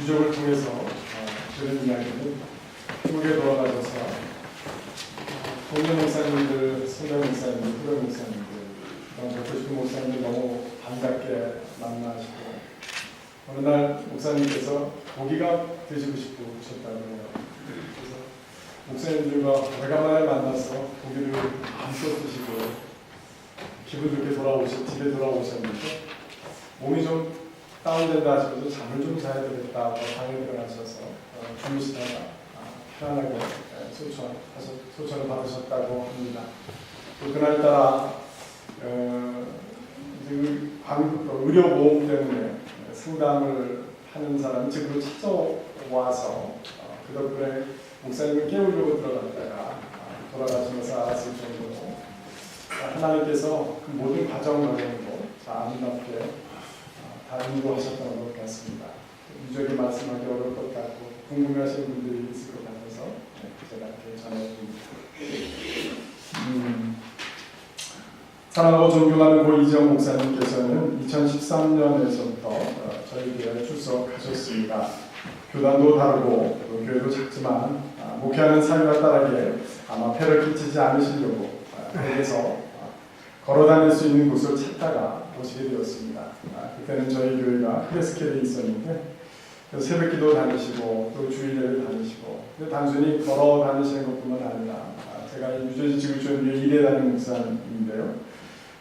유족을 통해서 어, 들은 이야기는 한국에 돌아가셔서 어, 동료 목사님들, 선배 목사님들, 후배 목사님들, 먹고 싶은 목사님들 너무 반갑게 만나시고 어느 날 목사님께서 고기가 드시고 싶으셨다고 해요. 그래서 목사님들과 오래간만에 만나서 고기를 마음껏 드시고 기분 좋게 돌아오시 집에 돌아오셨는데 몸이 좀 하셔서 잠을 좀 자야 되겠다고 방에 들어가셔서 어, 주무시다가 아, 편안하게 예, 소천 소천을 받으셨다고 합니다. 또 그날따라 어, 어, 의료보험 때문에 상담을 하는 사람이 집으로 찾아와서 어, 그 덕분에 목사님을 깨우려고 들어갔다가 아, 돌아가시면서 알았을 정도로 아, 하나님께서 그 모든 과정 과정으로 다 아름답게 아, 다 인도하셨던 것 같습니다. 유족이 말씀하기 어려울 것 같고 궁금해하시는 분들이 있을 것 같아서 네, 제가 이렇게 전해드립니다. 음, 사랑하고 존경하는 고 이정 목사님께서는 2013년에서부터 어, 저희 교회에 출석하셨습니다. 교단도 다르고 또 교회도 작지만 아, 목회하는 사유와 따르게 아마 폐를 끼치지 않으시려고 아, 그래서 아, 걸어 다닐 수 있는 곳을 찾다가 오시게 되었습니다. 아, 그때는 저희 교회가 크레스케에 있었는데 그 새벽 기도 다니시고 또 주일예를 다니시고 단순히 걸어 다니시는 것뿐만 아니라 아, 제가 이 뉴저지 지구촌 일에 다니는 목사님인데요.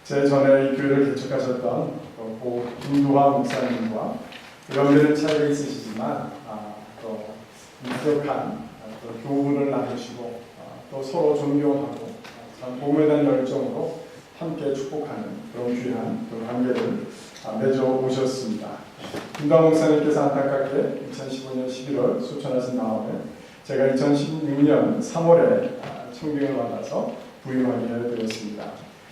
제 전에 이 교회를 개척하셨던 어, 고 김도화 목사님과 연배는 차이가 있으시지만 아, 또 유력한 아, 또 교훈을 나누시고 아, 또 서로 존경하고 아, 참 복음에 대한 열정으로 축복하는 그런 귀한 그 관계를 아, 맺어 오셨습니다. 김도화 목사님께서 안타깝게 2015년 11월 소천하신 다음에 제가 2016년 3월에 아, 청빙을 받아서 부임하게 되었습니다.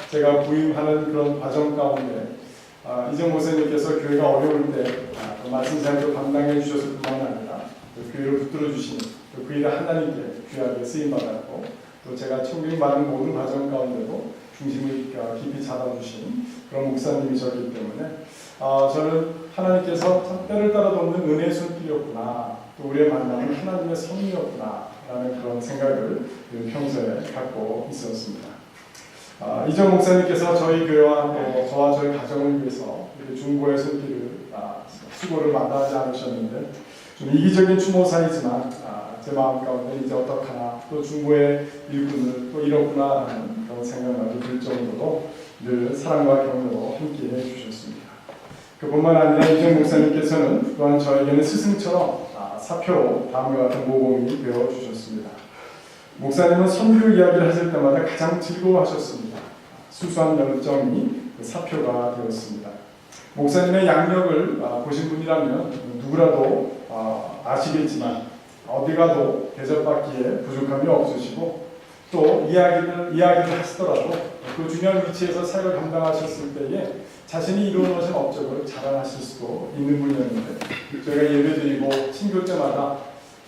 제가 부임하는 그런 과정 가운데 아, 이정 목사님께서 교회가 어려울 때 아, 그 말씀 사역을 감당해 주셨을 뿐만 아니라 그 교회를 붙들어 주시는 그 그일을 하나님께 귀하게 쓰임 받았고 또 제가 청빙 받은 모든 과정 가운데도 중심을 어, 깊이 잡아주신 그런 목사님이셨기 때문에 아, 저는 하나님께서 참 때를 따라 돕는 은혜의 손길이었구나 또 우리의 만남은 하나님의 섭리였구나 라는 그런 생각을 늘 평소에 갖고 있었습니다. 아, 이정 목사님께서 저희 교회와 또 저와 저희 가정을 위해서 중고의 손길을 아, 수고를 마다하지 않으셨는데 좀 이기적인 추모사이지만 아, 제 마음 가운데 이제 어떡하나 또 중고의 일꾼을 또 잃었구나 하는 생각나도 들 정도로 늘 사랑과 격려로 함께 해 주셨습니다. 그뿐만 아니라 이정 목사님께서는 또한 저에게는 스승처럼 아, 사표로 다음과 같은 모범이 되어 주셨습니다. 목사님은 선교 이야기를 하실 때마다 가장 즐거워하셨습니다. 수수한 열정이 그 사표가 되었습니다. 목사님의 양력을 아, 보신 분이라면 누구라도 아, 아시겠지만 어디 가도 대접받기에 부족함이 없으시고 또 이야기를 이야기를 하시더라도 그 중요한 위치에서 사역을 감당하셨을 때에 자신이 이루어놓으신 업적을 자랑하실 수도 있는 분이었는데 저희가 예배드리고 친교 때마다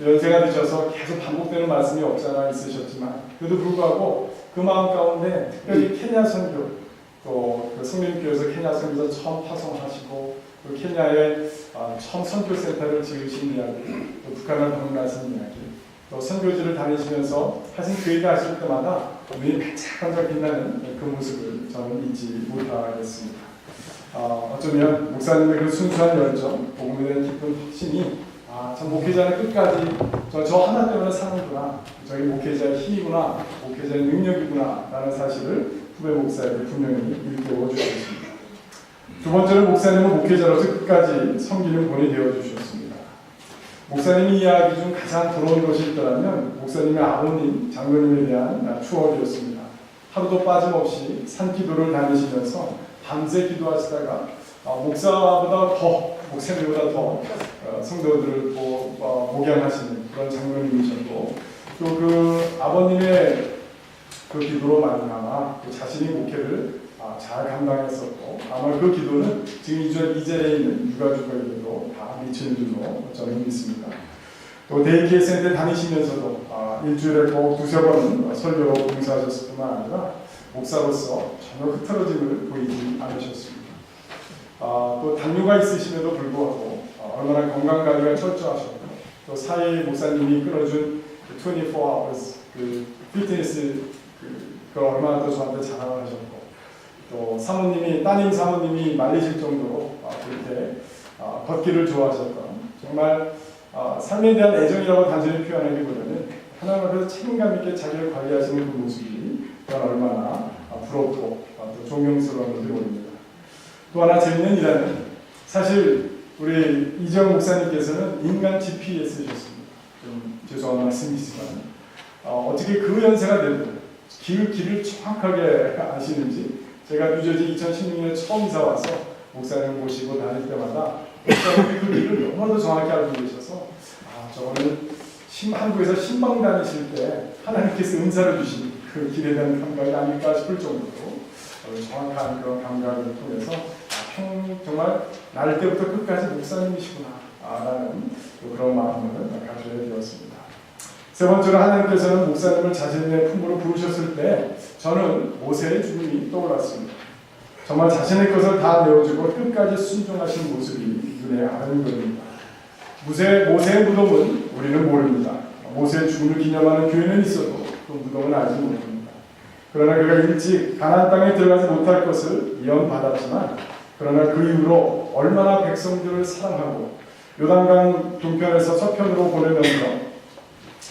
연세가 드셔서 계속 반복되는 말씀이 없잖아 있으셨지만 그래도 불구하고 그 마음 가운데 특별히 케냐 선교 또 그 성림교에서 케냐 선교사 처음 파송하시고 또 케냐에 아, 처음 선교센터를 지으신 이야기 또 북한을 방문하신 이야기 또 선교지를 다니시면서 하신 그 얘기 하실 때마다 눈이 반짝반짝 빛나는 그 모습을 저는 잊지 못하겠습니다. 아, 어쩌면 목사님의 그 순수한 열정, 복음에 대한 깊은 확신이 아, 참 목회자는 끝까지 저, 저 하나 때문에 사는구나. 저희 목회자의 힘이구나. 목회자의 능력이구나. 라는 사실을 후배 목사에게 분명히 일깨워 주셨습니다. 두 번째로 목사님은 목회자로서 끝까지 섬기는 본이 되어 주셨습니다. 목사님이 이야기 중 가장 부러운 것이 있더라면 목사님의 아버님, 장로님에 대한 추억이었습니다. 하루도 빠짐없이 산기도를 다니시면서 밤새 기도하시다가 어, 목사보다 더 목사님보다 더 어, 성도들을 또 어, 목양하시는 그런 장로님이셨고 또 그 아버님의 그 기도로 말미암아 그 자신이 목회를 아, 잘 감당했었고 아마 그 기도는 지금 이 자리에 있는 유가족에게도 다 미치는 줄로 저는 믿습니다. 또 데이케어 센터 다니시면서도 아, 일주일에 꼭 두세 번 설교로 봉사하셨을 뿐만 아니라 목사로서 전혀 흐트러짐을 보이지 않으셨습니다. 아, 또 당뇨가 있으심에도 불구하고 아, 어, 얼마나 건강 관리가 철저하셨고 또 사이 목사님이 끌어준 24 hours 그 피트니스 그, 그걸 얼마나 또 저한테 자랑을 하셨고 또 사모님이 따님 사모님이 말리실 정도로 아, 그렇게 아, 걷기를 좋아하셨던 정말 아, 삶에 대한 애정이라고 단순히 표현하기보다는 하나님 앞에서 책임감 있게 자기를 관리하시는 그 모습이 얼마나 아, 부럽고 아, 또 존경스러운 것들이 보입니다. 또 하나 재밌는 일화는 사실 우리 이정 목사님께서는 인간 GPS 쓰셨습니다. 좀 죄송한 말씀이지만 어, 어떻게 그 연세가 돼도 길, 길을 정확하게 아시는지 제가 뉴저지 2016년에 처음 이사 와서 목사님 모시고 다닐 때마다 목사님이 그 길을 너무나도 정확히 알고 계셔서 아 저거는 신, 한국에서 신방 다니실 때 하나님께서 은사를 주신 그 길에 대한 감각이 아닐까 싶을 정도로 어, 정확한 그런 감각을 통해서 아, 평, 정말 날 때부터 끝까지 목사님이시구나 아, 라는 또 그런 마음을 가져야 되었습니다. 세 번째로 하나님께서는 목사님을 자신의 품으로 부르셨을 때 저는 모세의 죽음이 떠올랐습니다. 정말 자신의 것을 다 내어주고 끝까지 순종하신 모습이 눈에 아는 겁니다. 모세, 모세의 무덤은 우리는 모릅니다. 모세의 죽음을 기념하는 교회는 있어도 그 무덤은 알지 못합니다. 그러나 그가 일찍 가나안 땅에 들어가지 못할 것을 예언받았지만 그러나 그 이후로 얼마나 백성들을 사랑하고 요단강 동편에서 서편으로 보내면서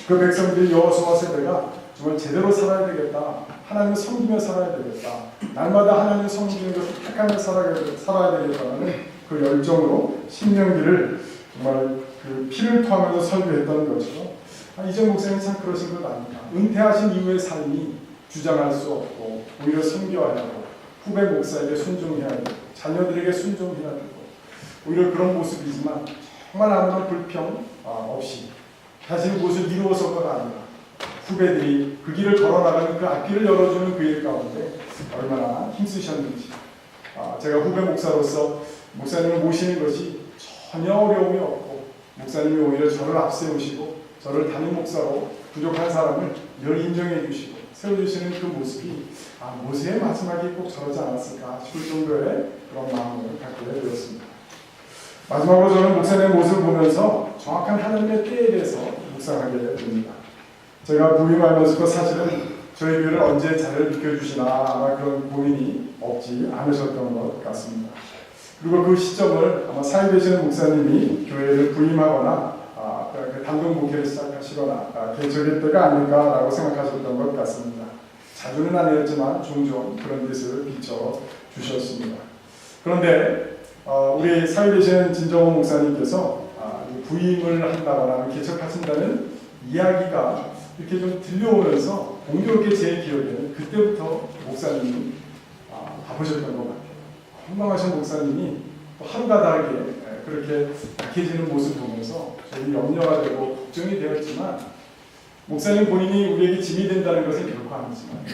그 백성들이 여호수아 세대가 정말 제대로 살아야 되겠다. 하나님을 섬기며 살아야 되겠다. 날마다 하나님을 섬기는 것을 택하며 살아야, 살아야 되겠다는 그 열정으로 신명기를 정말 그 피를 토하면서 설교했던 것이죠. 아, 이정 목사님 참 그러신 것 아닙니다. 은퇴하신 이후의 삶이 주장할 수 없고 오히려 섬겨야 하고 후배 목사에게 순종해야 되고 자녀들에게 순종해야 되고 오히려 그런 모습이지만 정말 아무런 불평 아, 없이 자신의 무엇을 이루어서가 아니라 후배들이 그 길을 걸어나가는 그 앞길을 열어주는 그 일 가운데 얼마나 힘쓰셨는지 아, 제가 후배 목사로서 목사님을 모시는 것이 전혀 어려움이 없고 목사님이 오히려 저를 앞세우시고 저를 담임 목사로 부족한 사람을 늘 인정해 주시고 세워주시는 그 모습이 아, 모세의 마지막이 꼭 저러지 않았을까 싶을 정도의 그런 마음을 갖게 되었습니다. 마지막으로 저는 목사님의 모습을 보면서 정확한 하나님의 때에 대해서 묵상하게 됩니다. 제가 부임하면서 사실은 저희 교회를 언제 자리를 비켜주시나 아마 그런 고민이 없지 않으셨던 것 같습니다. 그리고 그 시점을 아마 사회 되시는 목사님이 교회를 부임하거나 아, 그 단독 목회를 시작하시거나 아, 개척의 때가 아닐까라고 생각하셨던 것 같습니다. 자주는 아니었지만 종종 그런 뜻을 비춰 주셨습니다. 그런데 어, 우리 사회 되시는 진정호 목사님께서 아, 이 부임을 한다거나 개척하신다는 이야기가 이렇게 좀 들려오면서 공교롭게 제 기억에는 그때부터 목사님이 아, 바쁘셨던 것 같아요. 건강하신 목사님이 또 하루가 다르게 예, 그렇게 약해지는 모습 보면서 저희 염려가 되고 걱정이 되었지만 목사님 본인이 우리에게 짐이 된다는 것은 결코 아니지만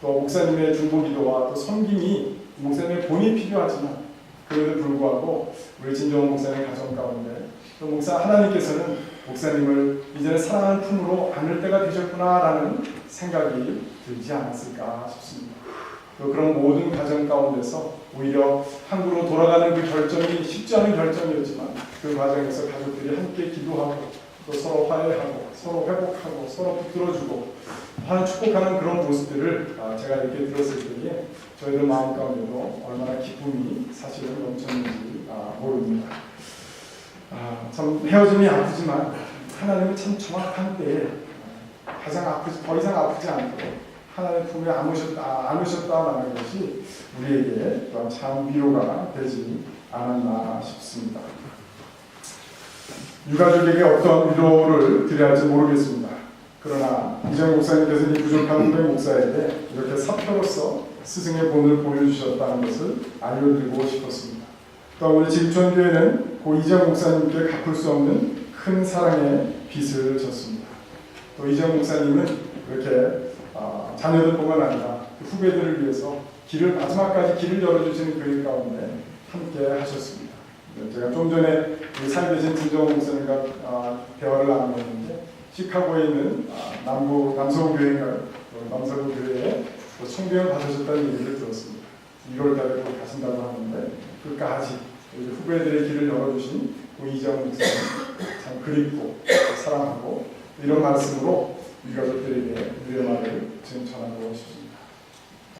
또 목사님의 중보기도와 또 섬김이 목사님의 본이 필요하지만 그에도 불구하고 우리 진정호 목사님 가정 가운데 또 목사 하나님께서는 목사님을 이제는 사랑하는 품으로 안을 때가 되셨구나라는 생각이 들지 않았을까 싶습니다. 또 그런 모든 가정 가운데서 오히려 한국으로 돌아가는 그 결정이 쉽지 않은 결정이었지만 그 과정에서 가족들이 함께 기도하고 또 서로 화해하고 서로 회복하고 서로 붙들어주고 하는 축복하는 그런 모습들을 아, 제가 이렇게 들었을 때에 저희들 마음 가운데도 얼마나 기쁨이 사실은 넘쳤는지 아, 모릅니다. 아, 참 헤어짐이 아프지만 하나님은 참 정확한 때에 가장 아프지 더 이상 아프지 않고 하나님 품에 안으셨다 안으셨다라는 것이 우리에게 참 위로가 되지 않았나 싶습니다. 유가족에게 어떤 위로를 드려야 할지 모르겠습니다. 그러나 이정 목사님께서 이 부족한 후배 목사에게 이렇게 사표로서 스승의 본을 보여주셨다는 것을 알려드리고 싶었습니다. 또 우리 진천교회는 고 이정 목사님께 갚을 수 없는 큰 사랑의 빚을 졌습니다. 또 이정 목사님은 이렇게 어, 자녀들 뿐만 아니라 그 후배들을 위해서 길을 마지막까지 길을 열어주시는 교회 가운데 함께 하셨습니다. 네, 제가 좀 전에 우리 사회되신 진정 목사님과 어, 대화를 나누었는데 시카고에 있는 어, 남부 남서부 교회인가요? 남서부 교회에 총병을 받으셨다는 얘기를 들었습니다. 1월 달에 곧 가신다고 하는데 끝까지 우리 후배들의 길을 열어주신 우이정 목사 참 그립고 사랑하고 이런 말씀으로 유가족들에게 우리의 말을 지금 전하고 싶습니다.